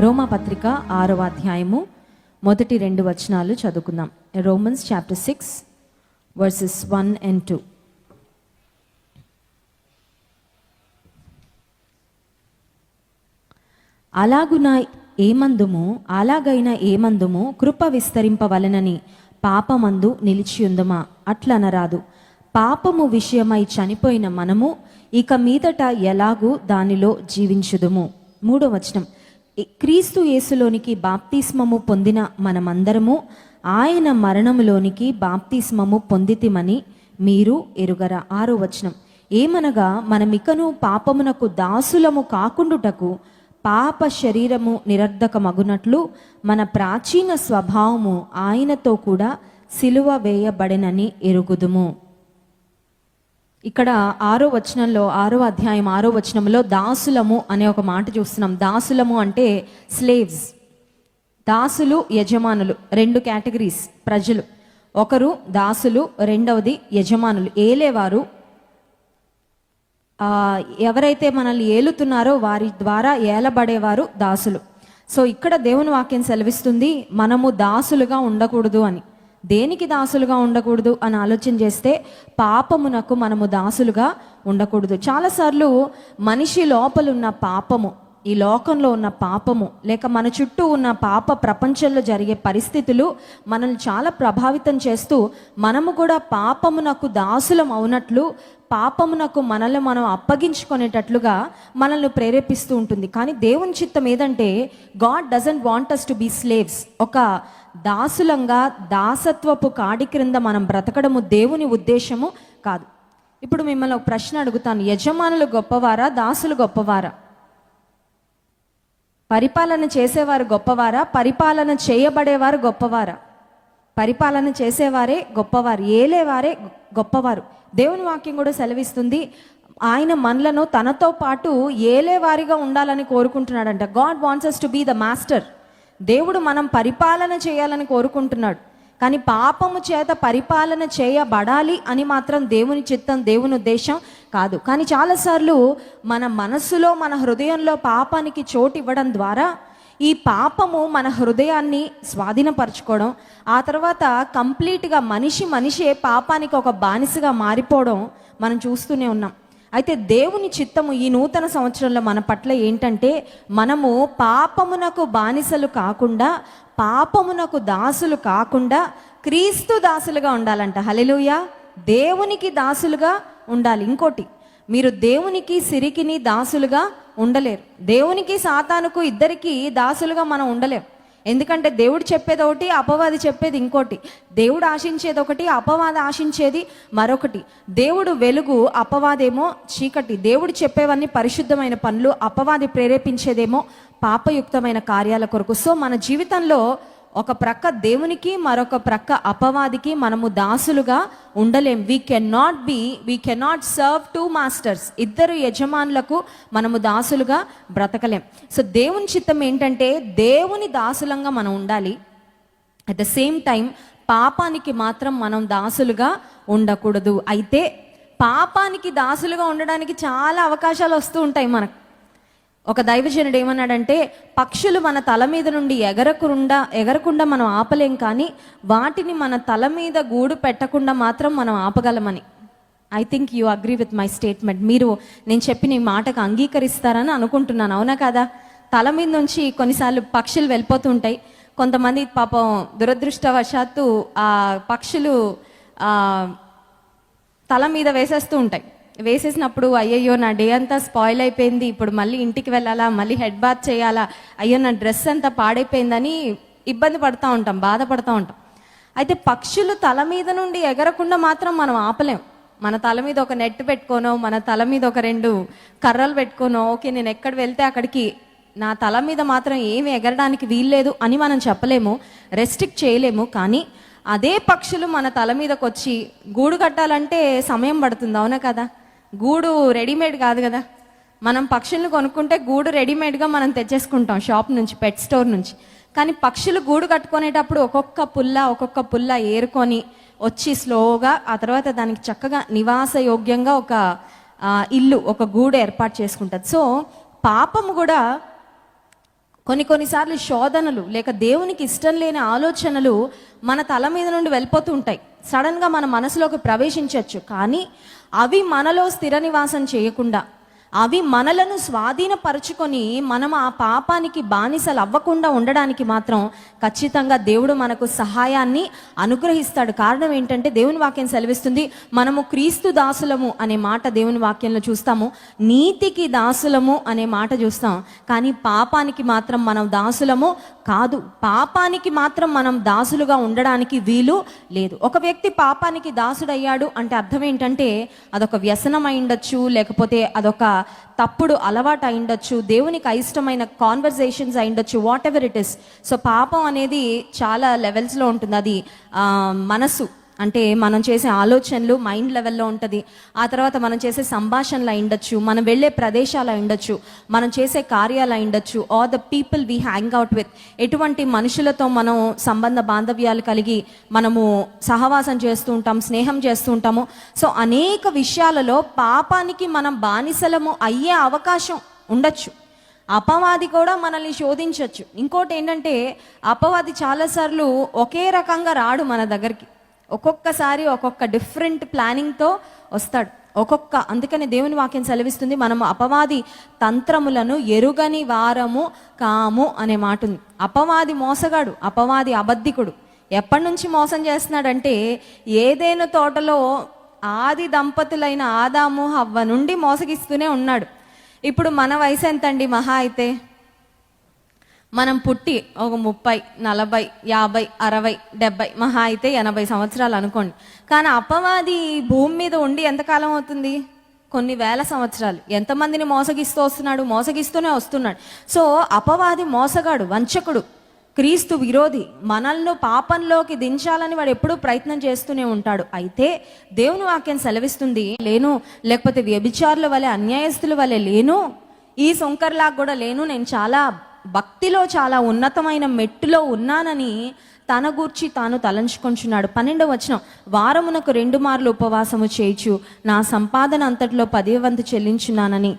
రోమా పత్రిక ఆరవ అధ్యాయము మొదటి రెండు వచనాలు చదువుకుందాం. Romans chapter six verses one and two అలాగున ఏమందుము? అలాగైన ఏమందుము? కృప విస్తరింపవలనని పాపమందు నిలిచియుందుమా? అట్లనరాదు. పాపము విషయమై చనిపోయిన మనము ఇక మీదట ఎలాగూ దానిలో జీవించుదుము. మూడో వచనం. క్రీస్తు యేసులోనికి బాప్తిస్మము పొందిన మనమందరము ఆయన మరణములోనికి బాప్తిస్మము పొందితిమని మీరు ఎరుగరా. ఆరో వచనం. ఏమనగా మనమికను పాపమునకు దాసులము కాకుండుటకు పాప శరీరము నిరర్ధకమగునట్లు మన ప్రాచీన స్వభావము ఆయనతో కూడా సిలువ వేయబడినని ఎరుగుదుము. ఇక్కడ ఆరో వచనంలో ఆరో అధ్యాయం ఆరో వచనంలో దాసులము అనే ఒక మాట చూస్తున్నాం. దాసులము అంటే స్లేవ్స్ దాసులు యజమానులు రెండు కేటగిరీస్ ప్రజలు. ఒకరు దాసులు రెండవది యజమానులు. ఏలేవారు? ఎవరైతే మనల్ని ఏలుతున్నారో వారి ద్వారా ఏలబడేవారు దాసులు. సో ఇక్కడ దేవుని వాక్యం సెలవిస్తుంది మనము దాసులుగా ఉండకూడదు అని. దేనికి దాసులుగా ఉండకూడదు అని ఆలోచన చేస్తే పాపమునకు మనము దాసులుగా ఉండకూడదు. చాలాసార్లు మనిషి లోపలున్న పాపము ఈ లోకంలో ఉన్న పాపము లేక మన చుట్టూ ఉన్న పాప ప్రపంచంలో జరిగే పరిస్థితులు మనల్ని చాలా ప్రభావితం చేస్తూ మనము కూడా పాపమునకు దాసులం అవునట్లు పాపమునకు మనల్ని మనం అప్పగించుకునేటట్లుగా మనల్ని ప్రేరేపిస్తూ ఉంటుంది. కానీ దేవుని చిత్తం ఏదంటే God doesn't want us to be slaves ఒక దాసులంగా దాసత్వపు కాడి క్రింద మనం బ్రతకడము దేవుని ఉద్దేశము కాదు. ఇప్పుడు మిమ్మల్ని ఒక ప్రశ్న అడుగుతాను. యజమానులు గొప్పవారా? దాసులు గొప్పవారా? పరిపాలన చేసేవారు గొప్పవారా? పరిపాలన చేయబడేవారు గొప్పవారా? పరిపాలన చేసేవారే గొప్పవారు ఏలేవారే గొప్పవారు. దేవుని వాక్యం కూడా సెలవిస్తుంది. ఆయన మనలను తనతో పాటు ఏలేవారిగా ఉండాలని కోరుకుంటున్నాడంట. God wants us to be the master దేవుడు మనం పరిపాలన చేయాలని కోరుకుంటున్నాడు. కానీ పాపము చేత పరిపాలన చేయబడాలి అని మాత్రం దేవుని చిత్తం దేవుని ఉద్దేశం కాదు. కానీ చాలాసార్లు మన మనస్సులో మన హృదయంలో పాపానికి చోటు ఇవ్వడం ద్వారా ఈ పాపము మన హృదయాన్ని స్వాధీనపరచుకోవడం ఆ తర్వాత కంప్లీట్గా మనిషి మనిషే పాపానికి ఒక బానిసగా మారిపోవడం మనం చూస్తూనే ఉన్నాం. అయితే దేవుని చిత్తము ఈ నూతన సంవత్సరంలో మన పట్ల ఏంటంటే మనము పాపమునకు బానిసలు కాకుండా పాపమునకు దాసులు కాకుండా క్రీస్తు దాసులుగా ఉండాలంట. హలెలుయ దేవునికి దాసులుగా ఉండాలి. ఇంకోటి మీరు దేవునికి సిరికిని దాసులుగా ఉండలేరు. దేవునికి సాతానుకు ఇద్దరికి దాసులుగా మనం ఉండలేము ఎందుకంటే దేవుడు చెప్పేది ఒకటి అపవాది చెప్పేది ఇంకోటి. దేవుడు ఆశించేది ఒకటి అపవాది ఆశించేది మరొకటి. దేవుడు వెలుగు అపవాదేమో చీకటి. దేవుడు చెప్పేవన్నీ పరిశుద్ధమైన పనులు అపవాది ప్రేరేపించేదేమో పాపయుక్తమైన కార్యాల కొరకు. సో మన జీవితంలో ఒక ప్రక్క దేవునికి మరొక ప్రక్క అపవాదికి మనము దాసులుగా ఉండలేం. We can not be we can not serve two masters ఇద్దరు యజమానులకు మనము దాసులుగా బ్రతకలేం. సో దేవుని చిత్తం ఏంటంటే దేవుని దాసులంగా మనం ఉండాలి. అట్ ద సేమ్ టైం పాపానికి మాత్రం మనం దాసులుగా ఉండకూడదు. అయితే పాపానికి దాసులుగా ఉండడానికి చాలా అవకాశాలు వస్తూ ఉంటాయి మనకు. ఒక దైవజనుడు ఏమన్నాడంటే పక్షులు మన తల మీద నుండి ఎగరకుండా ఎగరకుండా మనం ఆపలేం కానీ వాటిని మన తల మీద గూడు పెట్టకుండా మాత్రం మనం ఆపగలమని. I think you agree with my statement మీరు నేను చెప్పిన ఈ మాటకు అంగీకరిస్తారని అనుకుంటున్నాను. అవునా కదా? తల మీద నుంచి కొన్నిసార్లు పక్షులు వెళ్ళిపోతుంటాయి కొంతమంది పాపం దురదృష్టవశాత్తు ఆ పక్షులు తల మీద వేసేస్తూ ఉంటాయి. వేసేసినప్పుడు అయ్యయ్యో నా డే అంతా స్పాయిల్ అయిపోయింది ఇప్పుడు మళ్ళీ ఇంటికి వెళ్ళాలా మళ్ళీ హెడ్ బాత్ చేయాలా అయ్యో నా డ్రెస్ అంతా పాడైపోయిందని ఇబ్బంది పడుతూ ఉంటాం బాధపడుతూ ఉంటాం. అయితే పక్షులు తల మీద నుండి ఎగరకుండా మాత్రం మనం ఆపలేం. మన తల మీద ఒక నెట్ పెట్టుకోనో మన తల మీద ఒక రెండు కర్రలు పెట్టుకోనో ఓకే నేను ఎక్కడ వెళ్తే అక్కడికి నా తల మీద మాత్రం ఏమి ఎగరడానికి వీల్లేదు అని మనం చెప్పలేము రెస్ట్రిక్ట్ చేయలేము కానీ అదే పక్షులు మన తల మీదకి వచ్చి గూడు కట్టాలంటే సమయం పడుతుంది అవునా కదా? గూడు రెడీమేడ్ కాదు కదా. మనం పక్షులను కొనుక్కుంటే గూడు రెడీమేడ్గా మనం తెచ్చేసుకుంటాం షాప్ నుంచి పెట్ స్టోర్ నుంచి. కానీ పక్షులు గూడు కట్టుకునేటప్పుడు ఒక్కొక్క పుల్ల ఒక్కొక్క పుల్ల ఏరుకొని వచ్చి స్లోగా ఆ తర్వాత దానికి చక్కగా నివాస యోగ్యంగా ఒక ఇల్లు ఒక గూడు ఏర్పాటు చేసుకుంటుంది. సో పాపము కూడా కొన్ని కొన్నిసార్లు శోధనలు లేక దేవునికి ఇష్టం లేని ఆలోచనలు మన తల మీద నుండి వెళ్ళిపోతూ ఉంటాయి. సడన్గా మన మనసులోకి ప్రవేశించవచ్చు కానీ అవి మనలో స్థిర నివాసం చేయకుండా అవి మనలను స్వాధీనపరుచుకొని మనం ఆ పాపానికి బానిసలు అవ్వకుండా ఉండడానికి మాత్రం ఖచ్చితంగా దేవుడు మనకు సహాయాన్ని అనుగ్రహిస్తాడు. కారణం ఏంటంటే దేవుని వాక్యం సెలవిస్తుంది మనము క్రీస్తు దాసులము అనే మాట దేవుని వాక్యంలో చూస్తాము. నీతికి దాసులము అనే మాట చూస్తాం. కానీ పాపానికి మాత్రం మనం దాసులము కాదు. పాపానికి మాత్రం మనం దాసులుగా ఉండడానికి వీలు లేదు. ఒక వ్యక్తి పాపానికి దాసుడయ్యాడు అంటే అర్థం ఏంటంటే అదొక వ్యసనం అయిండొచ్చు లేకపోతే అదొక తప్పుడు అలవాటు అయిండొచ్చు దేవునికి అయిష్టమైన కాన్వర్జేషన్స్ అయిండొచ్చు whatever it is so పాపం అనేది చాలా లెవెల్స్లో ఉంటుంది. అది మనసు. అంటే మనం చేసే ఆలోచనలు మైండ్ లెవెల్లో ఉంటుంది. ఆ తర్వాత మనం చేసే సంభాషణలు అయి ఉండొచ్చు మనం వెళ్ళే ప్రదేశాలు అయి ఉండొచ్చు మనం చేసే కార్యాలు ఉండొచ్చు are the people we hang out with ఎటువంటి మనుషులతో మనం సంబంధ బాంధవ్యాలు కలిగి మనము సహవాసం చేస్తూ ఉంటాం స్నేహం చేస్తూ ఉంటాము. సో అనేక విషయాలలో పాపానికి మనం బానిసలము అయ్యే అవకాశం ఉండొచ్చు. అపవాది కూడా మనల్ని శోధించవచ్చు ఇంకోటి ఏంటంటే అపవాది చాలాసార్లు ఒకే రకంగా రాడు మన దగ్గరికి. ఒక్కొక్కసారి ఒక్కొక్క డిఫరెంట్ ప్లానింగ్తో వస్తాడు. ఒక్కొక్క అందుకని దేవుని వాక్యం సెలవిస్తుంది మనము అపవాది తంత్రములను ఎరుగని వారము కాము అనే మాట ఉంది అపవాది మోసగాడు అపవాది అబద్ధికుడు. ఎప్పటి నుంచి మోసం చేస్తున్నాడంటే ఏదైనా తోటలో ఆది దంపతులైన ఆదాము హవ్వ నుండి మోసగిస్తూనే ఉన్నాడు. ఇప్పుడు మన వయసు ఎంతండి? మహా అయితే. మనం పుట్టి ఒక ముప్పై నలభై యాభై అరవై డెబ్బై మహా అయితే ఎనభై సంవత్సరాలు అనుకోండి. కానీ అపవాది భూమి మీద ఉండి ఎంతకాలం అవుతుంది? కొన్ని వేల సంవత్సరాలు. ఎంతమందిని మోసగిస్తూ వస్తున్నాడు? మోసగిస్తూనే వస్తున్నాడు. సో అపవాది మోసగాడు వంచకుడు క్రీస్తు విరోధి మనల్ని పాపంలోకి దించాలని వాడు ఎప్పుడూ ప్రయత్నం చేస్తూనే ఉంటాడు. అయితే దేవుని వాక్యం సెలవిస్తుంది లేను లేకపోతే వ్యభిచారుల వలె అన్యాయస్తుల వలె లేను ఈ సొంకర్లాగా కూడా లేను నేను చాలా భక్తిలో చాలా ఉన్నతమైన మెట్టులో ఉన్నానని తన గూర్చి తాను తలంచుకొంచున్నాడు పన్నెండవ వచనం వారమునకు రెండు మార్లు ఉపవాసము చేయుచు నా సంపాదన అంతటిలో పదే వంతు చెల్లించున్నానని.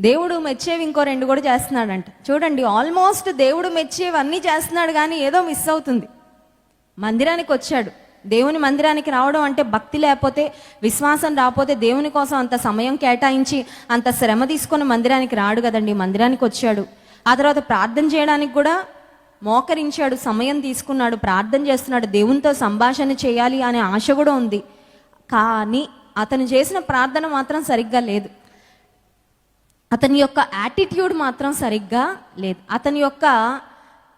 దేవుడు మెచ్చేవి ఇంకో రెండు కూడా చేస్తున్నాడంట. చూడండి ఆల్మోస్ట్ దేవుడు మెచ్చేవి అన్నీ చేస్తున్నాడు కానీ ఏదో మిస్ అవుతుంది. మందిరానికి వచ్చాడు. దేవుని మందిరానికి రావడం అంటే భక్తి లేకపోతే విశ్వాసం రాకపోతే దేవుని కోసం అంత సమయం కేటాయించి అంత శ్రమ తీసుకొని మందిరానికి రాడు కదండి. మందిరానికి వచ్చాడు. ఆ తర్వాత ప్రార్థన చేయడానికి కూడా మోకరించాడు సమయం తీసుకున్నాడు ప్రార్థన చేస్తున్నాడు దేవునితో సంభాషణ చేయాలి అనే ఆశ కూడా ఉంది. కానీ అతను చేసిన ప్రార్థన మాత్రం సరిగ్గా లేదు. అతని యొక్క యాటిట్యూడ్ మాత్రం సరిగ్గా లేదు. అతని యొక్క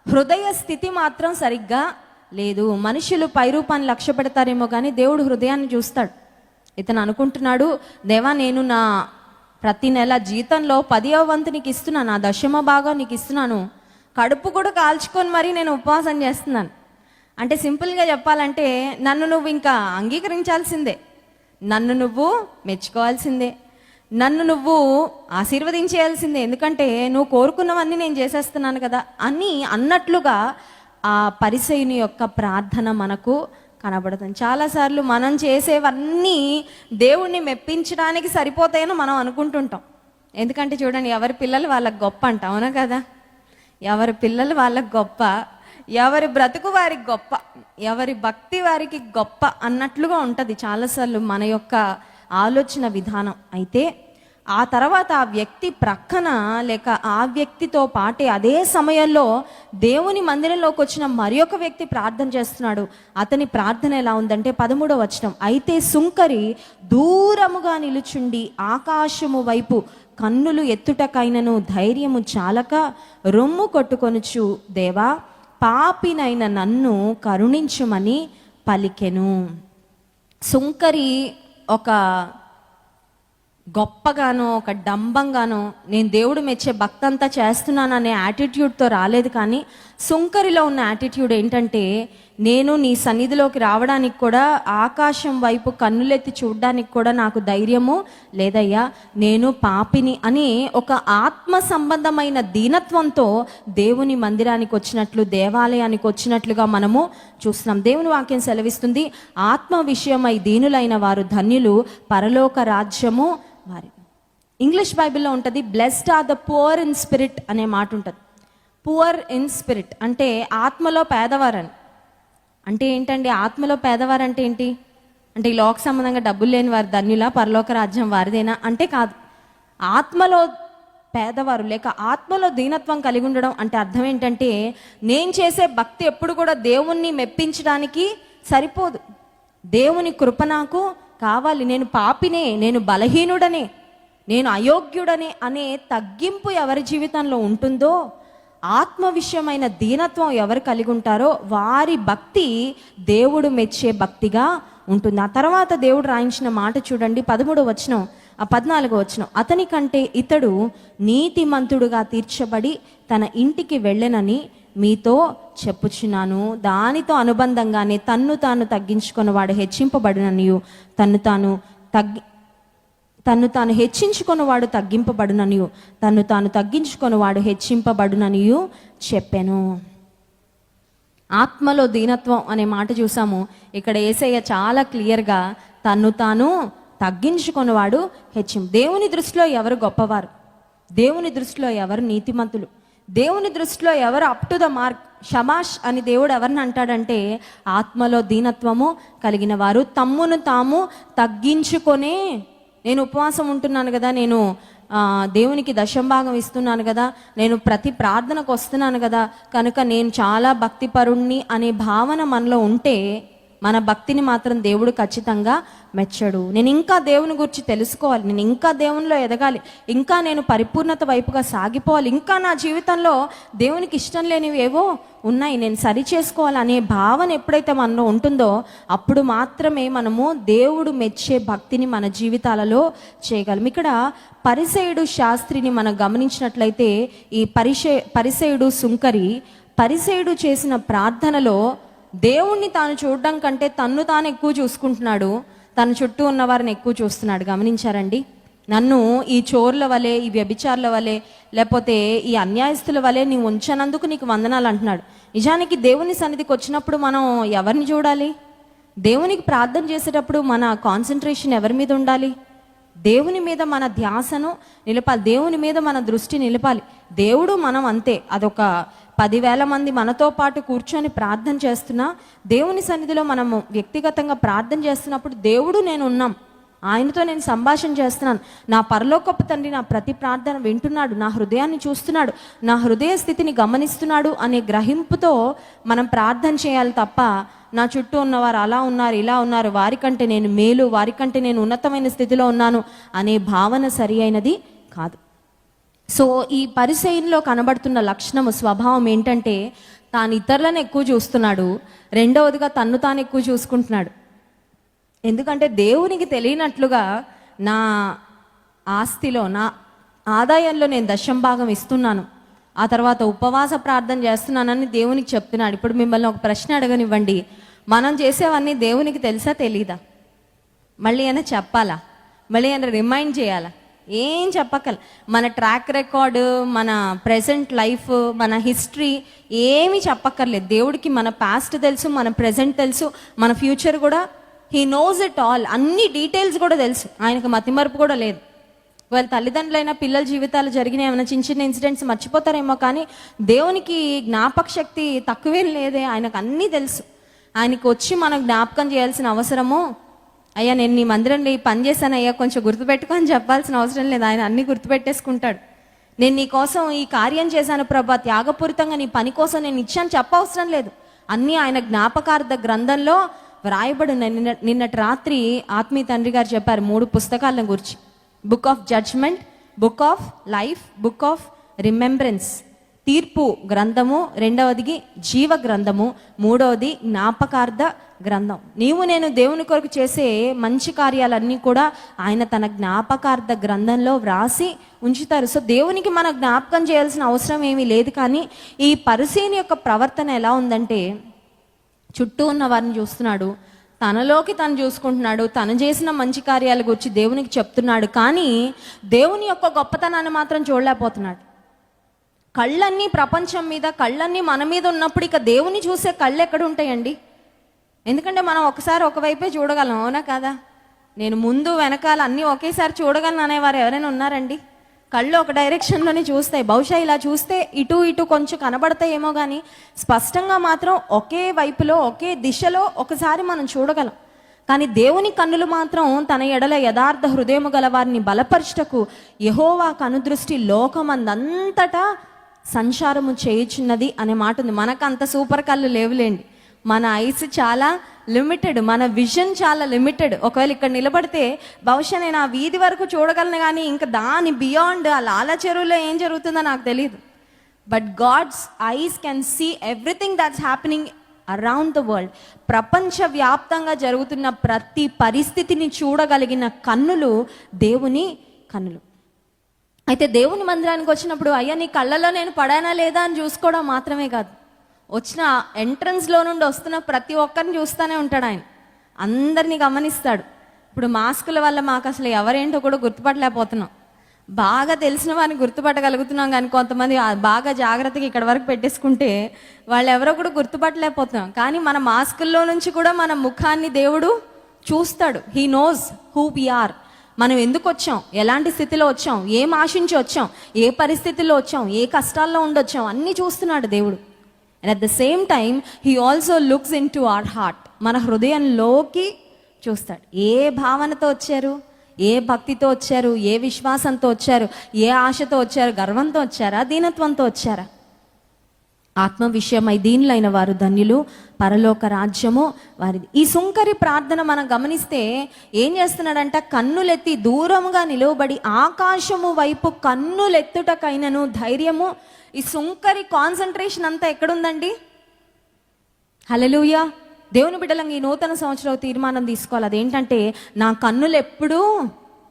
హృదయ స్థితి మాత్రం సరిగ్గా లేదు. మనుషులు పైరూపాన్ని లక్ష్య పెడతారేమో కానీ దేవుడు హృదయాన్ని చూస్తాడు. ఇతను అనుకుంటున్నాడు దేవా నేను నా ప్రతి నెల జీతంలో పదివ వంతు నీకు ఇస్తున్నాను ఆ దశమ భాగం నీకు ఇస్తున్నాను. కడుపు కూడా కాల్చుకొని మరీ నేను ఉపవాసం చేస్తున్నాను. అంటే సింపుల్గా చెప్పాలంటే నన్ను నువ్వు ఇంకా అంగీకరించాల్సిందే. నన్ను నువ్వు మెచ్చుకోవాల్సిందే. నన్ను నువ్వు ఆశీర్వదించేయాల్సిందే. ఎందుకంటే నువ్వు కోరుకున్నవన్నీ నేను చేసేస్తున్నాను కదా అని అన్నట్లుగా ఆ పరిసయుని యొక్క ప్రార్థన మనకు కనబడుతుంది చాలాసార్లు మనం చేసేవన్నీ దేవుణ్ణి మెప్పించడానికి సరిపోతాయని మనం అనుకుంటుంటాం. ఎందుకంటే చూడండి ఎవరి పిల్లలు వాళ్ళకి గొప్ప అంట అవునా కదా? ఎవరి పిల్లలు వాళ్ళకి గొప్ప ఎవరి బ్రతుకు వారికి గొప్ప ఎవరి భక్తి వారికి గొప్ప అన్నట్లుగా ఉంటుంది. చాలాసార్లు మన యొక్క ఆలోచన విధానం. అయితే ఆ తర్వాత ఆ వ్యక్తి ప్రక్కన లేక ఆ వ్యక్తితో పాటే అదే సమయంలో దేవుని మందిరంలోకి వచ్చిన మరి ఒక వ్యక్తి ప్రార్థన చేస్తున్నాడు. అతని ప్రార్థన ఎలా ఉందంటే పదమూడవ వచనం. అయితే సుంకరి దూరముగా నిలుచుండి ఆకాశము వైపు కన్నులు ఎత్తుటకైనను ధైర్యము చాలక రొమ్ము కొట్టుకొనుచు దేవా పాపినైన నన్ను కరుణించుమని పలికెను. సుంకరి ఒక గొప్పగానో ఒక డంబంగానో నేను దేవుడు మెచ్చే భక్తంతా చేస్తున్నాననే యాటిట్యూడ్తో రాలేదు కానీ సుంకరిలో ఉన్న యాటిట్యూడ్ ఏంటంటే నేను నీ సన్నిధిలోకి రావడానికి కూడా ఆకాశం వైపు కన్నులెత్తి చూడడానికి కూడా నాకు ధైర్యము లేదయ్యా. నేను పాపిని అని ఒక ఆత్మ సంబంధమైన దీనత్వంతో దేవుని మందిరానికి వచ్చినట్లు దేవాలయానికి వచ్చినట్లుగా మనము చూస్తున్నాం. దేవుని వాక్యం సెలవిస్తుంది ఆత్మ విషయమై దీనులైన వారు ధన్యులు పరలోక రాజ్యము వారి. ఇంగ్లీష్ బైబిల్లో ఉంటుంది blessed are the poor in spirit అనే మాట ఉంటుంది. పువర్ ఇన్ స్పిరిట్ అంటే ఆత్మలో పేదవారని. అంటే ఏంటండి ఆత్మలో పేదవారు అంటే ఏంటి? అంటే ఈ లోక సంబంధంగా డబ్బులు లేని వారు ధన్యుల పరలోక రాజ్యం వారిదేనా? అంటే కాదు. ఆత్మలో పేదవారు లేక ఆత్మలో దీనత్వం కలిగి ఉండడం అంటే అర్థం ఏంటంటే నేను చేసే భక్తి ఎప్పుడు కూడా దేవుణ్ణి మెప్పించడానికి సరిపోదు. దేవుని కృప నాకు కావాలి. నేను పాపినే నేను బలహీనుడనే నేను అయోగ్యుడనే అనే తగ్గింపు ఎవరి జీవితంలో ఉంటుందో ఆత్మ విషయమైన దీనత్వం ఎవరు కలిగి ఉంటారో వారి భక్తి దేవుడు మెచ్చే భక్తిగా ఉంటుంది. ఆ తర్వాత దేవుడు రాయించిన మాట చూడండి పదమూడు వచనం ఆ పద్నాలుగో వచనం. అతని కంటే ఇతడు నీతిమంతుడుగా తీర్చబడి తన ఇంటికి వెళ్ళనని మీతో చెప్పుచున్నాను. దానితో అనుబంధంగానే తన్ను తాను తగ్గించుకున్న వాడు హెచ్చింపబడిననియు. తన్ను తాను తగ్గి తన్ను తాను హెచ్చించుకున్నవాడు తగ్గింపబడుననియు. తన్ను తాను తగ్గించుకున్నవాడు హెచ్చింపబడుననియు చెప్పాను. ఆత్మలో దీనత్వం అనే మాట చూసాము ఇక్కడ ఏసయ్య చాలా క్లియర్గా తన్ను తాను తగ్గించుకున్నవాడు హెచ్చింపు దేవుని దృష్టిలో ఎవరు గొప్పవారు? దేవుని దృష్టిలో ఎవరు నీతిమంతులు? దేవుని దృష్టిలో ఎవరు అప్ టు ద మార్క్ షమాష్ అని దేవుడు ఎవరిని అంటాడంటే ఆత్మలో దీనత్వము కలిగిన వారు తమ్మును తాము తగ్గించుకొనే నేను ఉపవాసం ఉంటున్నాను కదా నేను దేవునికి దశంభాగం ఇస్తున్నాను కదా నేను ప్రతి ప్రార్థనకు వస్తున్నాను కదా కనుక నేను చాలా భక్తిపరుణ్ణి అనే భావన మనలో ఉంటే మన భక్తిని మాత్రం దేవుడు ఖచ్చితంగా మెచ్చడు. నేను ఇంకా దేవుని గురించి తెలుసుకోవాలి. నేను ఇంకా దేవునిలో ఎదగాలి. ఇంకా నేను పరిపూర్ణత వైపుగా సాగిపోవాలి. ఇంకా నా జీవితంలో దేవునికి ఇష్టం లేనివి ఏవో ఉన్నాయి. నేను సరి చేసుకోవాలి అనే భావన ఎప్పుడైతే మనలో ఉంటుందో అప్పుడు మాత్రమే మనము దేవుడు మెచ్చే భక్తిని మన జీవితాలలో చేయగలం. ఇక్కడ పరిసయుడు శాస్త్రిని మనం గమనించినట్లయితే ఈ పరిసే పరిసయుడు సుంకరి పరిసయుడు చేసిన ప్రార్థనలో దేవుణ్ణి తాను చూడడం కంటే తన్ను తాను ఎక్కువ చూసుకుంటున్నాడు తన చుట్టూ ఉన్న వారిని ఎక్కువ చూస్తున్నాడు. గమనించారండి? నన్ను ఈ చోర్ల వలె ఈ వ్యభిచారుల వలె లేకపోతే ఈ అన్యాయస్తుల వలె నీవు ఉంచనందుకు నీకు వందనాలు అంటున్నాడు. నిజానికి దేవుని సన్నిధికి వచ్చినప్పుడు మనం ఎవరిని చూడాలి? దేవునికి ప్రార్థన చేసేటప్పుడు మన కాన్సన్ట్రేషన్ ఎవరి మీద ఉండాలి? దేవుని మీద మన ధ్యాసను నిలపాలి దేవుని మీద మన దృష్టి నిలపాలి. దేవుడు మనం అంతే. అదొక పదివేల మంది మనతో పాటు కూర్చొని ప్రార్థన చేస్తున్నా దేవుని సన్నిధిలో మనము వ్యక్తిగతంగా ప్రార్థన చేస్తున్నప్పుడు దేవుడు నేను ఉన్నాం ఆయనతో నేను సంభాషణ చేస్తున్నాను. నా పరలోకపు తండ్రి నా ప్రతి ప్రార్థన వింటున్నాడు నా హృదయాన్ని చూస్తున్నాడు నా హృదయ స్థితిని గమనిస్తున్నాడు అనే గ్రహింపుతో మనం ప్రార్థన చేయాలి తప్ప నా చుట్టూ ఉన్నవారు అలా ఉన్నారు ఇలా ఉన్నారు వారికంటే నేను మేలు వారికంటే నేను ఉన్నతమైన స్థితిలో ఉన్నాను అనే భావన సరి అయినది కాదు. సో ఈ పరిచయంలో కనబడుతున్న లక్షణము స్వభావం ఏంటంటే తాను ఇతరులను ఎక్కువ చూస్తున్నాడు రెండవదిగా తన్ను తాను ఎక్కువ చూసుకుంటున్నాడు. ఎందుకంటే దేవునికి తెలియనట్లుగా నా ఆస్తిలో నా ఆదాయంలో నేను దశం భాగం ఇస్తున్నాను. ఆ తర్వాత ఉపవాస ప్రార్థన చేస్తున్నానని దేవునికి చెప్తున్నాడు. ఇప్పుడు మిమ్మల్ని ఒక ప్రశ్న అడగనివ్వండి. మనం చేసేవన్నీ దేవునికి తెలుసా తెలీదా? మళ్ళీ ఆయన చెప్పాలా? మళ్ళీ ఆయన రిమైండ్ చేయాలా? ఏం చెప్పకల మన ట్రాక్ రికార్డు మన ప్రెసెంట్ లైఫ్ మన హిస్టరీ ఏమీ చెప్పక్కర్లేదు దేవుడికి మన పాస్ట్ తెలుసు మన ప్రజెంట్ తెలుసు మన ఫ్యూచర్ కూడా. హీ నోస్ ఇట్ ఆల్ అన్ని డీటెయిల్స్ కూడా తెలుసు. ఆయనకు మతిమరుపు కూడా లేదు. వాళ్ళ తల్లిదండ్రులైన పిల్లల జీవితాలు జరిగిన ఏమైనా చిన్న చిన్న ఇన్సిడెంట్స్ మర్చిపోతారేమో కానీ దేవునికి జ్ఞాపక శక్తి తక్కువేం లేదే. ఆయనకు అన్నీ తెలుసు. ఆయనకు వచ్చి మనం జ్ఞాపకం చేయాల్సిన అవసరము అయ్యా నేను నీ మందిరంలో ఈ పని చేశాను అయ్యా కొంచెం గుర్తుపెట్టుకొని చెప్పాల్సిన అవసరం లేదు. ఆయన అన్ని గుర్తుపెట్టేసుకుంటాడు. నేను నీ కోసం ఈ కార్యం చేశాను ప్రభా త్యాగపూరితంగా నీ పని కోసం నేను ఇచ్చాను చెప్పవసరం లేదు. అన్నీ ఆయన జ్ఞాపకార్థ గ్రంథంలో వ్రాయబడి నిన్న నిన్నటి రాత్రి ఆత్మీయ తండ్రి గారు చెప్పారు మూడు పుస్తకాలను గురించి. Book of judgment book of life book of remembrance తీర్పు గ్రంథము రెండవది జీవ గ్రంథము మూడవది జ్ఞాపకార్థ గ్రంథం. నీవు నేను దేవుని కొరకు చేసే మంచి కార్యాలన్నీ కూడా ఆయన తన జ్ఞాపకార్థ గ్రంథంలో వ్రాసి ఉంచుతారు. సో దేవునికి మన జ్ఞాపకం చేయాల్సిన అవసరం ఏమీ లేదు. కానీ ఈ పరిశీని యొక్క ప్రవర్తన ఎలా ఉందంటే చుట్టూ ఉన్న వారిని చూస్తున్నాడు. తనలోకి తను చూసుకుంటున్నాడు. తను చేసిన మంచి కార్యాల గురించి దేవునికి చెప్తున్నాడు. కానీ దేవుని యొక్క గొప్పతనాన్ని మాత్రం చూడలేకపోతున్నాడు. కళ్ళన్నీ ప్రపంచం మీద కళ్ళన్నీ మన మీద ఉన్నప్పుడు ఇక దేవుని చూసే కళ్ళు ఎక్కడ ఉంటాయండి? ఎందుకంటే మనం ఒకసారి ఒకవైపే చూడగలం అవునా కదా? నేను ముందు వెనకాల అన్నీ ఒకేసారి చూడగలను అనేవారు ఎవరైనా ఉన్నారండి? కళ్ళు ఒక డైరెక్షన్లోనే చూస్తాయి. బహుశా ఇలా చూస్తే ఇటు ఇటు కొంచెం కనబడతాయేమో కానీ స్పష్టంగా మాత్రం ఒకే వైపులో ఒకే దిశలో ఒకసారి మనం చూడగలం. కానీ దేవుని కన్నులు మాత్రం తన ఎడల యథార్థ హృదయము గల వారిని బలపరచుటకు యహోవా కనుదృష్టి లోకమందంతటా సంచారము చేయుచున్నది అనే మాట ఉంది మనకు అంత సూపర్ కళ్ళు లేవులేండి. మన ఐస్ చాలా లిమిటెడ్ మన విజన్ చాలా లిమిటెడ్ ఒకవేళ ఇక్కడ నిలబడితే బహుశా నేను ఆ వీధి వరకు చూడగలను కానీ ఇంకా దాని బియాండ్ ఆ లాల చెరువులో ఏం జరుగుతుందో నాకు తెలియదు but God's eyes can see everything that's happening around the world ప్రపంచవ్యాప్తంగా జరుగుతున్న ప్రతి పరిస్థితిని చూడగలిగిన కన్నులు దేవుని కన్నులు. అయితే దేవుని మందిరానికి వచ్చినప్పుడు అయ్యా నీ కళ్ళలో నేను పడానా లేదా? అని చూసుకోవడం మాత్రమే కాదు. వచ్చిన ఎంట్రన్స్లో నుండి వస్తున్న ప్రతి ఒక్కరిని చూస్తూనే ఉంటాడు ఆయన. అందరినీ గమనిస్తాడు. ఇప్పుడు మాస్కుల వల్ల మాకు అసలు ఎవరేంటో కూడా గుర్తుపట్టలేకపోతున్నాం. బాగా తెలిసిన వారిని గుర్తుపట్టగలుగుతున్నాం కానీ కొంతమంది బాగా జాగ్రత్తగా ఇక్కడ వరకు పెట్టేసుకుంటే వాళ్ళు ఎవరో కూడా గుర్తుపట్టలేకపోతున్నాం. కానీ మన మాస్కుల్లో నుంచి కూడా మన ముఖాన్ని దేవుడు చూస్తాడు. He knows who we are మనం ఎందుకు వచ్చాం? ఎలాంటి స్థితిలో వచ్చాం? ఏం ఆశించి వచ్చాం? ఏ పరిస్థితిలో వచ్చాం? ఏ కష్టాల్లో ఉండొచ్చాం? అన్నీ చూస్తున్నాడు దేవుడు. And at the same time he also looks into our heart మన హృదయంలోకి చూస్తాడు. ఏ భావనతో వచ్చారు? ఏ భక్తితో వచ్చారు? ఏ విశ్వాసంతో వచ్చారు? ఏ ఆశతో వచ్చారు? గర్వంతో వచ్చారా? దీనత్వంతో వచ్చారా? ఆత్మ విషయమై దీనులైన వారు ధన్యులు పరలోక రాజ్యము వారిది. ఈ సుంకరి ప్రార్థన మనం గమనిస్తే ఏం చేస్తున్నాడంట? కన్నులెత్తి దూరముగా నిలువబడి ఆకాశము వైపు కన్నులెత్తుటకైనను ధైర్యము ఈ సుంకరి కాన్సన్ట్రేషన్ అంతా ఎక్కడుందండి? హలలుయా దేవుని బిడ్డలం ఈ నూతన సంవత్సరం తీర్మానం తీసుకోవాలి. అదేంటంటే నా కన్నులు ఎప్పుడూ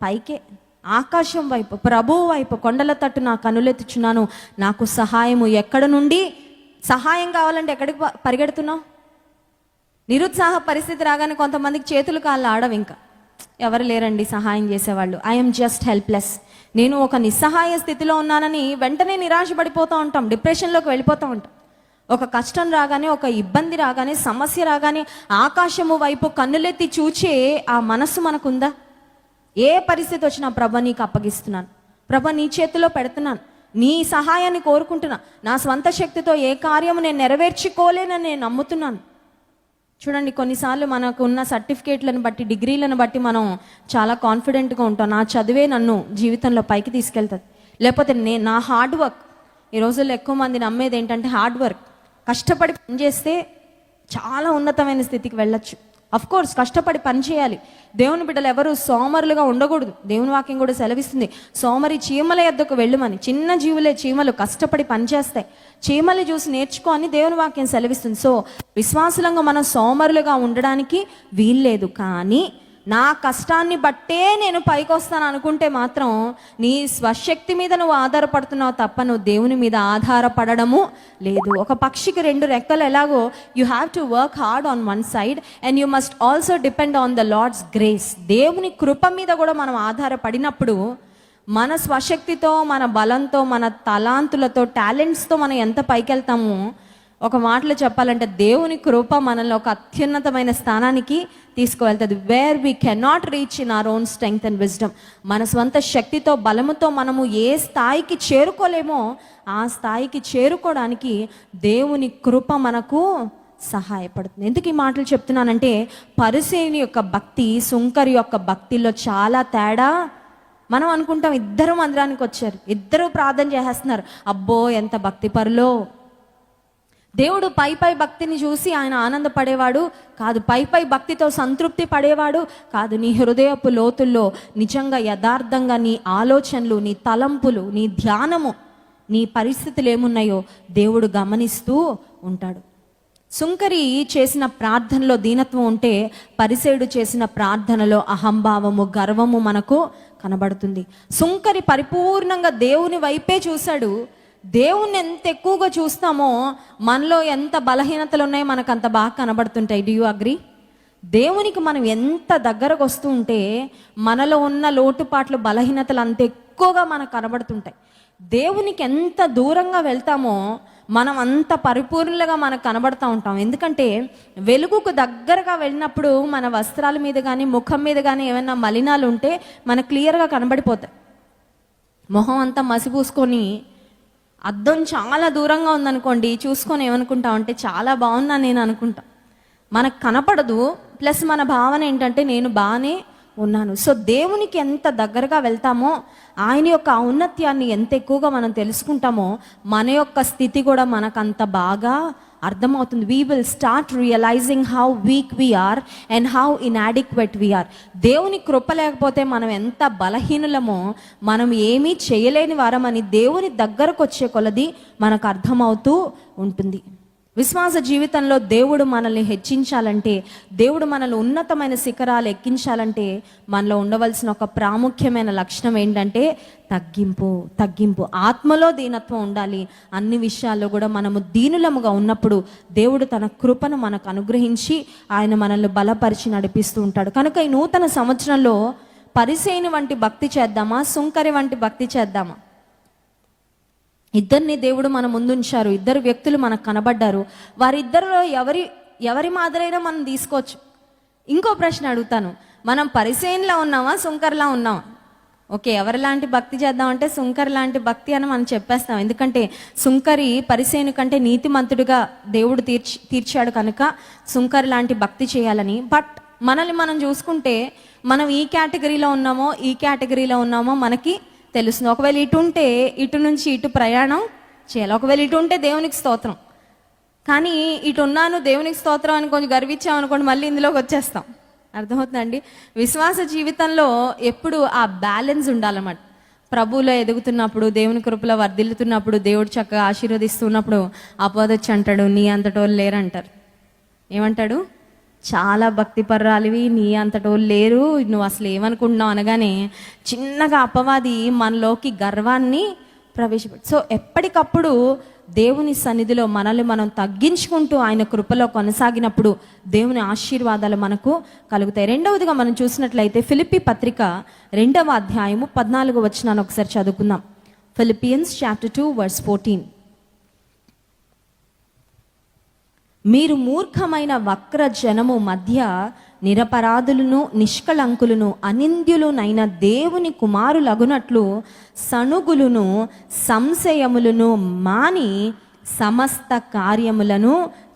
పైకే ఆకాశం వైపు ప్రభువు వైపు కొండల తట్టు నా కన్నులెత్తుచున్నాను నాకు సహాయము ఎక్కడ నుండి? సహాయం కావాలంటే ఎక్కడికి పరిగెడుతున్నావు? నిరుత్సాహ పరిస్థితి రాగానే కొంతమందికి చేతులు కాళ్ళు ఆడవు ఇంకా. ఎవరు లేరండి సహాయం చేసేవాళ్ళు. ఐఎమ్ జస్ట్ హెల్ప్లెస్ నేను ఒక నిస్సహాయ స్థితిలో ఉన్నానని వెంటనే నిరాశపడిపోతూ ఉంటాం డిప్రెషన్లోకి వెళ్ళిపోతూ ఉంటాం. ఒక కష్టం రాగానే ఒక ఇబ్బంది రాగానే సమస్య రాగానే ఆకాశము వైపు కన్నులెత్తి చూచే ఆ మనస్సు మనకుందా? ఏ పరిస్థితి వచ్చినా ప్రభ నీకు అప్పగిస్తున్నాను. ప్రభ నీ చేతిలో పెడుతున్నాను. నీ సహాయాన్ని కోరుకుంటున్నా. నా స్వంత శక్తితో ఏ కార్యము నేను నెరవేర్చుకోలేనని నేను నమ్ముతున్నాను. చూడండి కొన్నిసార్లు మనకు ఉన్న సర్టిఫికేట్లను బట్టి డిగ్రీలను బట్టి మనం చాలా కాన్ఫిడెంట్గా ఉంటాం. నా చదివే నన్ను జీవితంలో పైకి తీసుకెళ్తుంది. లేకపోతే నే నా హార్డ్ వర్క్ ఈ రోజుల్లో ఎక్కువ మంది నమ్మేది ఏంటంటే హార్డ్ వర్క్. కష్టపడి పనిచేస్తే చాలా ఉన్నతమైన స్థితికి వెళ్ళొచ్చు. అఫ్ కోర్స్ కష్టపడి పని చేయాలి. దేవుని బిడ్డలు ఎవరు సోమరులుగా ఉండకూడదు. దేవుని వాక్యం కూడా సెలవిస్తుంది. సోమరి చీమల ఎద్దకు వెళ్ళమని చిన్న జీవులే చీమలు కష్టపడి పనిచేస్తాయి చీమలు చూసి నేర్చుకో అని దేవుని వాక్యం సెలవిస్తుంది. సో విశ్వాసులంగా మనం సోమరులుగా ఉండడానికి వీల్లేదు. కానీ నా కష్టాన్ని బట్టే నేను పైకొస్తాను అనుకుంటే మాత్రం నీ స్వశక్తి మీద నువ్వు ఆధారపడుతున్నావు తప్ప నువ్వు దేవుని మీద ఆధారపడడము లేదు. ఒక పక్షికి రెండు రెక్కలు ఎలాగో you have to work hard on one side and you must also depend on the Lord's grace దేవుని కృప మీద కూడా మనం ఆధారపడినప్పుడు మన స్వశక్తితో మన బలంతో మన తలాంతులతో టాలెంట్స్తో మనం ఎంత పైకెళ్తామో ఒక మాటలో చెప్పాలంటే దేవుని కృప మనల్ని ఒక అత్యున్నతమైన స్థానానికి తీసుకువెళ్తుంది. Where we cannot reach in our own strength and wisdom మన స్వంత శక్తితో బలముతో మనము ఏ స్థాయికి చేరుకోలేమో ఆ స్థాయికి చేరుకోవడానికి దేవుని కృప మనకు సహాయపడుతుంది. ఎందుకు ఈ మాటలు చెప్తున్నానంటే పరిసేని యొక్క భక్తి సుంకరి యొక్క భక్తిలో చాలా తేడా మనం అనుకుంటాం ఇద్దరు మందిరానికి వచ్చారు ఇద్దరు ప్రార్థన చేసేస్తున్నారు అబ్బో ఎంత భక్తి పరులో. దేవుడు పై పై భక్తిని చూసి ఆయన ఆనందపడేవాడు కాదు పై పై భక్తితో సంతృప్తి పడేవాడు కాదు. నీ హృదయపు లోతుల్లో నిజంగా యథార్థంగా నీ ఆలోచనలు నీ తలంపులు నీ ధ్యానము నీ పరిస్థితులు ఏమున్నాయో దేవుడు గమనిస్తూ ఉంటాడు. సుంకరి చేసిన ప్రార్థనలో దీనత్వం ఉంటే పరిసేడు చేసిన ప్రార్థనలో అహంభావము గర్వము మనకు కనబడుతుంది. సుంకరి పరిపూర్ణంగా దేవుని వైపే చూశాడు. దేవుణ్ణి ఎంత ఎక్కువగా చూస్తామో మనలో ఎంత బలహీనతలు ఉన్నాయో మనకు అంత బాగా కనబడుతుంటాయి. డూ యూ అగ్రి దేవునికి మనం ఎంత దగ్గరకు వస్తూ ఉంటే మనలో ఉన్న లోటుపాట్లు బలహీనతలు అంత ఎక్కువగా మనకు కనబడుతుంటాయి. దేవునికి ఎంత దూరంగా వెళ్తామో మనం అంత పరిపూర్ణలుగా మనకు కనబడుతూ ఉంటాం. ఎందుకంటే వెలుగుకు దగ్గరగా వెళ్ళినప్పుడు మన వస్త్రాల మీద కానీ ముఖం మీద కానీ ఏమైనా మలినాలు ఉంటే మనకు క్లియర్గా కనబడిపోతాయి. మొహం అంతా మసిపూసుకొని అద్దం చాలా దూరంగా ఉందనుకోండి చూసుకొని ఏమనుకుంటాం అంటే చాలా బాగున్నా నేను అనుకుంటా. మనకు కనపడదు ప్లస్ మన భావన ఏంటంటే నేను బాగానే ఉన్నాను. సో దేవునికి ఎంత దగ్గరగా వెళ్తామో ఆయన యొక్క ఔన్నత్యాన్ని ఎంత ఎక్కువగా మనం తెలుసుకుంటామో మన యొక్క స్థితి కూడా మనకు అంత బాగా అర్థమవుతుంది. We will start realising how weak we are and how inadequate we are దేవుని కృప లేకపోతే మనం ఎంత బలహీనులమో మనం ఏమీ చేయలేని వారమని దేవుని దగ్గరకు వచ్చే కొలది మనకు అర్థమవుతూ ఉంటుంది. విశ్వాస జీవితంలో దేవుడు మనల్ని హెచ్చించాలంటే దేవుడు మనల్ని ఉన్నతమైన శిఖరాలు ఎక్కించాలంటే మనలో ఉండవలసిన ఒక ప్రాముఖ్యమైన లక్షణం ఏంటంటే తగ్గింపు తగ్గింపు. ఆత్మలో దీనత్వం ఉండాలి. అన్ని విషయాల్లో కూడా మనము దీనులముగా ఉన్నప్పుడు దేవుడు తన కృపను మనకు అనుగ్రహించి ఆయన మనల్ని బలపరిచి నడిపిస్తూ ఉంటాడు. కనుక ఈ నూతన సంవత్సరంలో పరిసేని వంటి భక్తి చేద్దామా? సుంకరి వంటి భక్తి చేద్దామా? ఇద్దరిని దేవుడు మన ముందుంచారు. ఇద్దరు వ్యక్తులు మనకు కనబడ్డారు. వారిద్దరిలో ఎవరి ఎవరి మాదిరైనా మనం తీసుకోవచ్చు. ఇంకో ప్రశ్న అడుగుతాను. మనం పరిసేన్లా ఉన్నామా? సుంకర్లా ఉన్నామా? ఓకే ఎవరి లాంటి భక్తి చేద్దామంటే సుంకర్ లాంటి భక్తి అని మనం చెప్పేస్తాం. ఎందుకంటే సుంకరి పరిసేను కంటే నీతిమంతుడిగా దేవుడు తీర్చి తీర్చాడు కనుక సుంకర్ లాంటి భక్తి చేయాలని. బట్ మనల్ని మనం చూసుకుంటే మనం ఈ కేటగిరీలో ఉన్నామో ఈ కేటగిరీలో ఉన్నామో మనకి తెలుస్తుంది. ఒకవేళ ఇటు ఉంటే ఇటు నుంచి ఇటు ప్రయాణం చేయాలి. ఒకవేళ ఇటు ఉంటే దేవునికి స్తోత్రం. కానీ ఇటు ఉన్నాను దేవునికి స్తోత్రం అని కొంచెం గర్వించాం అనుకోండి మళ్ళీ ఇందులోకి వచ్చేస్తాం. అర్థమవుతుందండి? విశ్వాస జీవితంలో ఎప్పుడు ఆ బ్యాలెన్స్ ఉండాలన్నమాట. ప్రభువులో ఎదుగుతున్నప్పుడు దేవుని కృపలో వర్ధిల్లుతున్నప్పుడు దేవుడు చక్కగా ఆశీర్వదిస్తున్నప్పుడు అపోదొచ్చి అంటాడు నీ అంతటోళ్ళు లేరంటారు. ఏమంటాడు? చాలా భక్తిపర్రాలివి నీ అంతటోళ్ళు లేరు. నువ్వు అసలు ఏమనుకుంటున్నావు అనగానే చిన్నగా అపవాది మనలోకి గర్వాన్ని ప్రవేశపెట్టి. సో ఎప్పటికప్పుడు దేవుని సన్నిధిలో మనల్ని మనం తగ్గించుకుంటూ ఆయన కృపలో కొనసాగినప్పుడు దేవుని ఆశీర్వాదాలు మనకు కలుగుతాయి. రెండవదిగా మనం చూసినట్లయితే ఫిలిప్పి పత్రిక రెండవ అధ్యాయము పద్నాలుగు వచ్చినాను ఒకసారి చదువుకుందాం. Philippians chapter two verse fourteen మీరు మూర్ఖమైన వక్ర జనము మధ్య నిరపరాధులను నిష్కళంకులను అనింద్యులునైన దేవుని కుమారులగునట్లు సణుగులను సంశయములను మాని సమస్త కార్యములను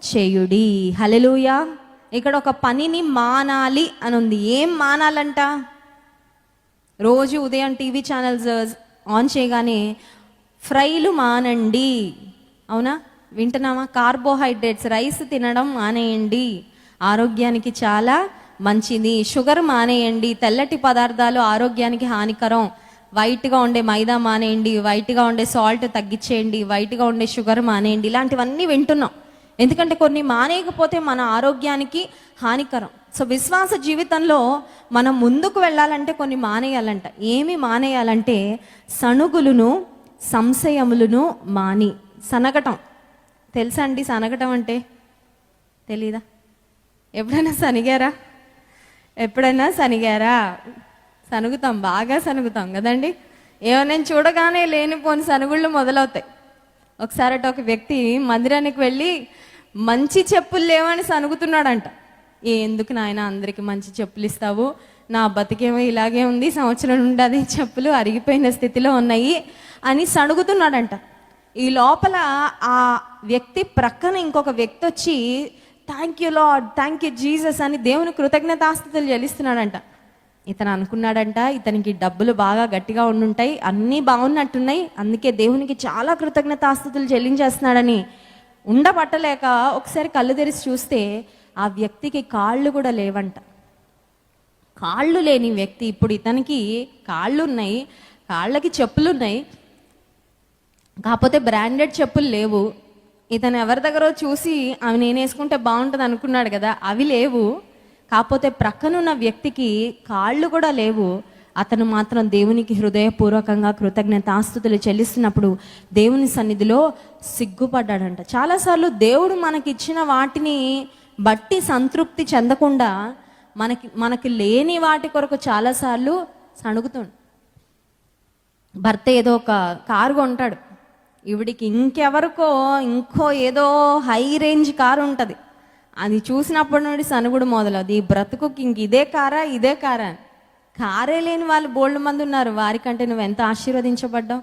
చేయుడి. హలెలూయా ఇక్కడ ఒక పనిని మానాలి అని ఉంది ఏం మానాలంట? రోజు ఉదయం టీవీ ఛానల్స్ ఆన్ చేయగానే ఫ్రైలు మానండి. అవునా? వింటున్నామా? కార్బోహైడ్రేట్స్ రైస్ తినడం మానేయండి. ఆరోగ్యానికి చాలా మంచిది. షుగర్ మానేయండి. తెల్లటి పదార్థాలు ఆరోగ్యానికి హానికరం. వైట్గా ఉండే మైదా మానేయండి. వైట్గా ఉండే సాల్ట్ తగ్గించేయండి. వైట్గా ఉండే షుగర్ మానేయండి. ఇలాంటివన్నీ వింటున్నాం. ఎందుకంటే కొన్ని మానేయకపోతే మన ఆరోగ్యానికి హానికరం. సో విశ్వాస జీవితంలో మనం ముందుకు వెళ్ళాలంటే కొన్ని మానేయాలంట. ఏమి మానేయాలంటే సణుగులను సంశయములను మాని సనగటం. తెలుసా అండి సనగటం అంటే? తెలీదా? ఎప్పుడైనా సనిగారా? ఎప్పుడైనా సనిగారా? సనుగుతాం బాగా సనుగుతాం కదండి? ఏమైనా చూడగానే లేనిపోని సనుగుళ్ళు మొదలవుతాయి. ఒకసారి అటు ఒక వ్యక్తి మందిరానికి వెళ్ళి మంచి చెప్పులు లేవని సనుగుతున్నాడంట. "ఏ, ఎందుకు నాయన అందరికి మంచి చెప్పులు ఇస్తావు? నా బతికేమో ఇలాగే ఉంది సంవత్సరం నుండి అదే చెప్పులు అరిగిపోయిన స్థితిలో ఉన్నాయి అని సణుగుతున్నాడంట ఈ లోపల ఆ వ్యక్తి ప్రక్కన ఇంకొక వ్యక్తి వచ్చి thank you Lord thank you Jesus అని దేవుని కృతజ్ఞతాస్థుతులు చెల్లిస్తున్నాడంట. ఇతను అనుకున్నాడంట ఇతనికి డబ్బులు బాగా గట్టిగా ఉండుంటాయి అన్నీ బాగున్నట్టున్నాయి అందుకే దేవునికి చాలా కృతజ్ఞతాస్థుతులు చెల్లించేస్తున్నాడని. ఉండబట్టలేక ఒకసారి కళ్ళు తెరిచి చూస్తే ఆ వ్యక్తికి కాళ్ళు కూడా లేవంట. కాళ్ళు లేని వ్యక్తి ఇప్పుడు ఇతనికి కాళ్ళు ఉన్నాయి కాళ్ళకి చెప్పులు ఉన్నాయి కాకపోతే బ్రాండెడ్ చెప్పులు లేవు. ఇతను ఎవరి దగ్గర చూసి అవి నేను వేసుకుంటే బాగుంటుంది అనుకున్నాడు కదా అవి లేవు. కాకపోతే ప్రక్కనున్న వ్యక్తికి కాళ్ళు కూడా లేవు. అతను మాత్రం దేవునికి హృదయపూర్వకంగా కృతజ్ఞతాస్తుతులు చెల్లిస్తున్నప్పుడు దేవుని సన్నిధిలో సిగ్గుపడ్డాడంట. చాలాసార్లు దేవుడు మనకి ఇచ్చిన వాటిని బట్టి సంతృప్తి చెందకుండా మనకి మనకి లేని వాటి కొరకు చాలాసార్లు సణుగుతుండు. భర్త ఏదో ఒక కారు కొంటాడు. ఇవిడికి ఇంకెవరికో ఇంకో ఏదో హై రేంజ్ కారు ఉంటుంది. అది చూసినప్పటి నుండి సనుగుడు మొదలది ఈ బ్రతుకుకి ఇంక ఇదే కారా ఇదే కారా కారే లేని వాళ్ళు బోల్డ్ మంది ఉన్నారు. వారికంటే నువ్వు ఎంత ఆశీర్వదించబడ్డావు?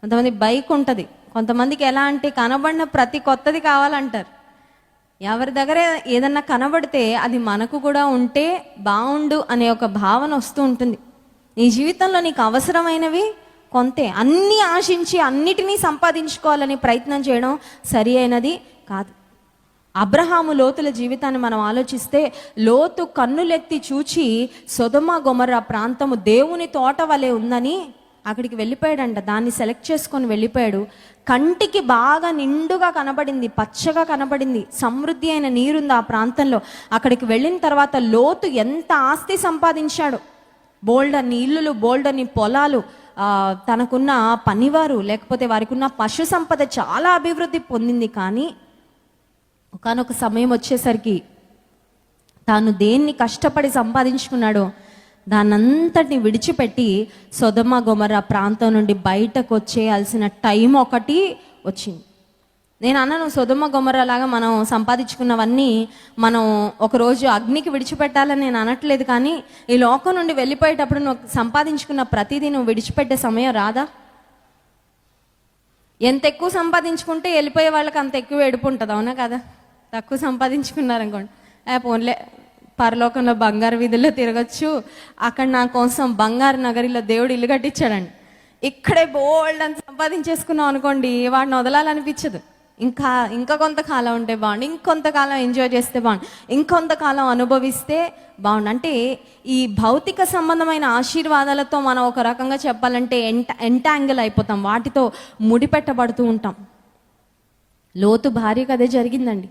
కొంతమంది బైక్ ఉంటుంది. కొంతమందికి ఎలా అంటే కనబడిన ప్రతి కొత్తది కావాలంటారు. ఎవరి దగ్గర ఏదన్నా కనబడితే అది మనకు కూడా ఉంటే బాగుండు అనే ఒక భావన వస్తూ ఉంటుంది. నీ జీవితంలో నీకు అవసరమైనవి కొంతే అన్నీ ఆశించి అన్నిటినీ సంపాదించుకోవాలని ప్రయత్నం చేయడం సరి అయినది కాదు. అబ్రహాము లోతుల జీవితాన్ని మనం ఆలోచిస్తే లోతు కన్నులెత్తి చూచి సొదమ గొమర ప్రాంతము దేవుని తోట వలె ఉందని అక్కడికి వెళ్ళిపోయాడంట. దాన్ని సెలెక్ట్ చేసుకొని వెళ్ళిపోయాడు. కంటికి బాగా నిండుగా కనబడింది పచ్చగా కనబడింది సమృద్ధి అయిన నీరుంది ఆ ప్రాంతంలో. అక్కడికి వెళ్ళిన తర్వాత లోతు ఎంత ఆస్తి సంపాదించాడు? బోల్డన్ని ఇల్లులు బోల్డన్ని పొలాలు తనకున్న పనివారు లేకపోతే వారికి ఉన్న పశు సంపద చాలా అభివృద్ధి పొందింది కానీ ఒకనొక సమయం వచ్చేసరికి తాను దేన్ని కష్టపడి సంపాదించుకున్నాడో దానంతటిని విడిచిపెట్టి సొదమ గొమర ప్రాంతం నుండి బయటకు వచ్చేయాల్సిన టైం ఒకటి వచ్చింది. నేను అన్నాను సుధమ్మ గొమర లాగా మనం సంపాదించుకున్నవన్నీ మనం ఒకరోజు అగ్నికి విడిచిపెట్టాలని నేను అనట్లేదు కానీ ఈ లోకం నుండి వెళ్ళిపోయేటప్పుడు నువ్వు సంపాదించుకున్న ప్రతిదీ నువ్వు విడిచిపెట్టే సమయం రాదా? ఎంత ఎక్కువ సంపాదించుకుంటే వెళ్ళిపోయే వాళ్ళకి అంత ఎక్కువ ఏడుపు ఉంటుంది అవునా కదా? తక్కువ సంపాదించుకున్నారనుకోండి. ఏ పోన్లే పరలోకంలో బంగారు వీధుల్లో తిరగచ్చు. అక్కడ నా కోసం బంగారు నగరిలో దేవుడు ఇల్లు కట్టించాడండి. ఇక్కడే బోల్డ్ అని సంపాదించేసుకున్నాం అనుకోండి వాడిని వదలాలనిపించదు. ఇంకా ఇంకా కొంతకాలం ఉంటే బాగుండు ఇంకొంతకాలం ఎంజాయ్ చేస్తే బాగుండు ఇంకొంతకాలం అనుభవిస్తే బాగుండు. అంటే ఈ భౌతిక సంబంధమైన ఆశీర్వాదాలతో మనం ఒక రకంగా చెప్పాలంటే ఎంట ఎంటాంగిల్ అయిపోతాం వాటితో ముడిపెట్టబడుతూ ఉంటాం. లోతు భార్యకు అదే జరిగిందండి.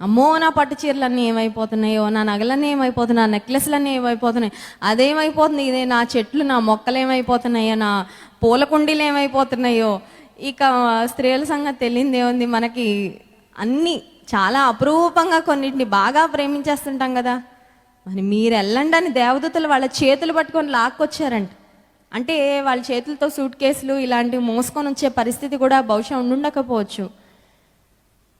అమ్మో నా పట్టు చీరలన్నీ ఏమైపోతున్నాయో నా నగలన్నీ ఏమైపోతున్నాయి నా నెక్లెస్లన్నీ ఏమైపోతున్నాయి అదేమైపోతుంది ఇదే నా చెట్లు నా మొక్కలు ఏమైపోతున్నాయో నా పూల కుండీలు ఏమైపోతున్నాయో ఇక స్త్రీల సంగతి తెలియదే ఉంది. మనకి అన్నీ చాలా అపురూపంగా కొన్నిటిని బాగా ప్రేమించేస్తుంటాం కదా. మరి మీరు వెళ్ళండి అని దేవదూతలు వాళ్ళ చేతులు పట్టుకొని లాక్కొచ్చారంట. అంటే వాళ్ళ చేతులతో సూట్ కేసులు ఇలాంటివి మోసుకొని వచ్చే పరిస్థితి కూడా బహుశా ఉండుండకపోవచ్చు.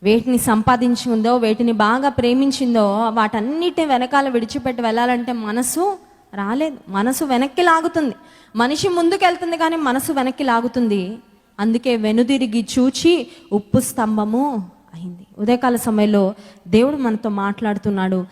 వేటిని సంపాదించిందో వేటిని బాగా ప్రేమించిందో వాటన్నిటి వెనకాల విడిచిపెట్టి వెళ్ళాలంటే మనసు రాలేదు. మనసు వెనక్కి లాగుతుంది. మనిషి ముందుకు వెళ్తుంది కానీ మనసు వెనక్కి లాగుతుంది. అందుకే వెనుదిరిగి చూచి ఉప్పు స్తంభము అయింది. ఉదయకాల సమయంలో దేవుడు మనతో మాట్లాడుతున్నాడు.